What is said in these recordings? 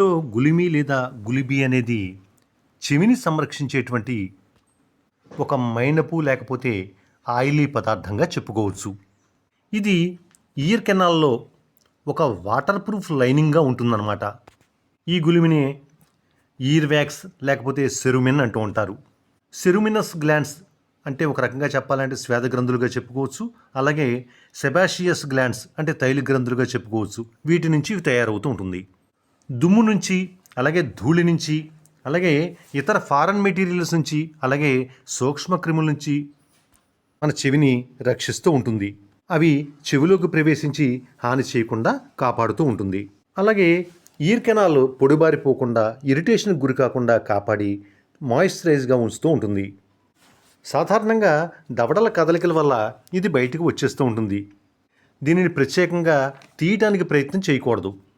లో గులిమి లేదా గులిబి అనేది చెవిని సంరక్షించేటువంటి ఒక మైనపు లేకపోతే ఆయిలీ పదార్థంగా చెప్పుకోవచ్చు. ఇది ఇయర్ కెనాల్లో ఒక వాటర్ ప్రూఫ్ లైనింగ్గా ఉంటుందన్నమాట. ఈ గులిమిని ఇయర్ వ్యాక్స్ లేకపోతే సెరుమిన్ అంటూ ఉంటారు. సెరుమినస్ గ్లాండ్స్ అంటే ఒక రకంగా చెప్పాలంటే స్వేద గ్రంథులుగా చెప్పుకోవచ్చు. అలాగే సెబాషియస్ గ్లాండ్స్ అంటే తైలి గ్రంథులుగా చెప్పుకోవచ్చు. వీటి నుంచి ఇవి తయారవుతూ ఉంటుంది. దుమ్ము నుంచి అలాగే ధూళి నుంచి అలాగే ఇతర ఫారెన్ మెటీరియల్స్ నుంచి అలాగే సూక్ష్మ క్రిముల నుంచి మన చెవిని రక్షిస్తూ ఉంటుంది. అవి చెవిలోకి ప్రవేశించి హాని చేయకుండా కాపాడుతూ ఉంటుంది. అలాగే ఈర్ కెనాల్ పొడిబారిపోకుండా ఇరిటేషన్కి గురి కాకుండా కాపాడి మాయిశ్చరైజ్గా ఉంచుతూ ఉంటుంది. సాధారణంగా దవడల కదలికల వల్ల ఇది బయటకు వచ్చేస్తూ ఉంటుంది. దీనిని ప్రత్యేకంగా తీయటానికి ప్రయత్నం చేయకూడదు.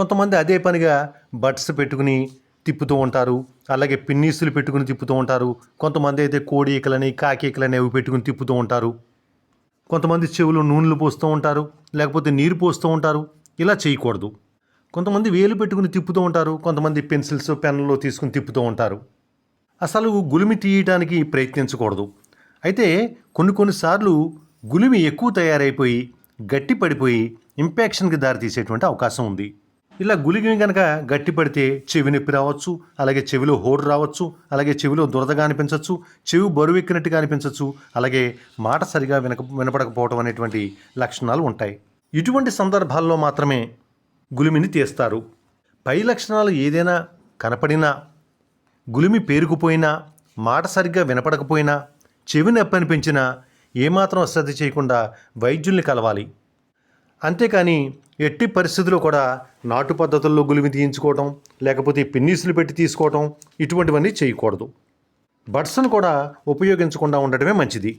కొంతమంది అదే పనిగా బట్స్ పెట్టుకుని తిప్పుతూ ఉంటారు. అలాగే పిన్నీసులు పెట్టుకుని తిప్పుతూ ఉంటారు. కొంతమంది అయితే కోడి ఈకలని కాకి ఈకలని అవి పెట్టుకుని తిప్పుతూ ఉంటారు. కొంతమంది చెవులు నూనెలు పోస్తూ ఉంటారు. లేకపోతే నీరు పోస్తూ ఉంటారు. ఇలా చేయకూడదు. కొంతమంది వేలు పెట్టుకుని తిప్పుతూ ఉంటారు. కొంతమంది పెన్సిల్స్ పెన్నులు తీసుకుని తిప్పుతూ ఉంటారు. అసలు గులిమి తీయటానికి ప్రయత్నించకూడదు. అయితే కొన్ని కొన్నిసార్లు గులిమి ఎక్కువ తయారైపోయి గట్టి పడిపోయి ఇంపాక్షన్కి దారితీసేటువంటి అవకాశం ఉంది. ఇలా గులిగిని కనుక గట్టి పడితే చెవి నొప్పి రావచ్చు అలాగే చెవిలో హోరు రావచ్చు అలాగే చెవిలో దురదగా అనిపించవచ్చు చెవి బరువు ఎక్కినట్టుగా అనిపించవచ్చు అలాగే మాట సరిగా వినక వినపడకపోవడం అనేటువంటి లక్షణాలు ఉంటాయి. ఇటువంటి సందర్భాల్లో మాత్రమే గులిమిని తీస్తారు. పై లక్షణాలు ఏదైనా కనపడినా గులిమి పేరుకుపోయినా మాట సరిగ్గా వినపడకపోయినా చెవి నొప్పి అనిపించినా ఏమాత్రం అశ్రద్ధ చేయకుండా వైద్యుల్ని కలవాలి. అంతేకాని ఎట్టి పరిస్థితుల్లో కూడా నాటు పద్ధతుల్లో గులిమి తీయించుకోవటం లేకపోతే పిన్నీసులు పెట్టి తీసుకోవటం ఇటువంటివన్నీ చేయకూడదు. బడ్స్ను కూడా ఉపయోగించకుండా ఉండటమే మంచిది.